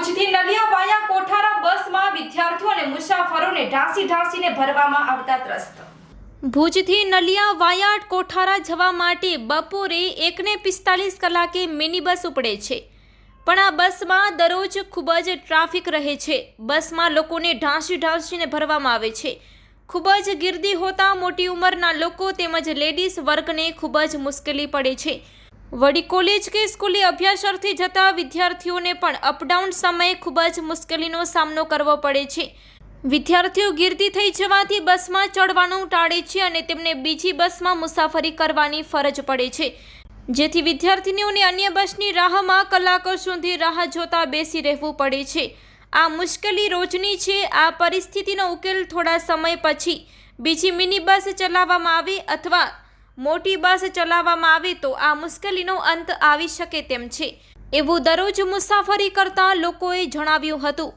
ભુજથી નલિયાવાયા કોઠારા બસમાં વિદ્યાર્થીઓ અને મુસાફરોને ઢાંસી ઢાંસીને ભરવામાં આવતા ત્રસ્ત. ભુજથી નલિયા વાયા કોઠારા જવા માટે બપોરે એકને પિસ્તાલીસ કલાકે મિની બસ ઉપડે છે. પણ આ બસમાં દરરોજ ખૂબ જ ટ્રાફિક રહે છે. બસમાં લોકોને ઢાંસી ઢાંસીને ભરવામાં આવે છે. ખૂબ જ ગીર્દી હોતા મોટી ઉંમરના લોકો તેમજ લેડીઝ વર્ગને ખૂબ જ મુશ્કેલી પડે છે. વડી કોલેજ કે સ્કૂલે અભ્યાસ અર્થે જતા વિદ્યાર્થીઓને પણ અપડાઉન સમયે ખૂબ જ મુશ્કેલીનો સામનો કરવો પડે છે. વિદ્યાર્થીઓ ગીરતી થઈ જવાથી બસમાં ચડવાનું ટાળે છે અને તેમને બીજી બસમાં મુસાફરી કરવાની ફરજ પડે છે. જેથી વિદ્યાર્થીનીઓને અન્ય બસની રાહમાં કલાકો સુધી રાહ જોતા બેસી રહેવું પડે છે. આ મુશ્કેલી રોજની છે. આ પરિસ્થિતિનો ઉકેલ થોડા સમય પછી બીજી મિની બસ ચલાવવામાં આવે અથવા મોટી બસ ચલાવવામાં આવે તો આ મુશ્કેલીનો અંત આવી શકે તેમ છે. એવું દરરોજ મુસાફરી કરતા લોકોએ જણાવ્યું હતું.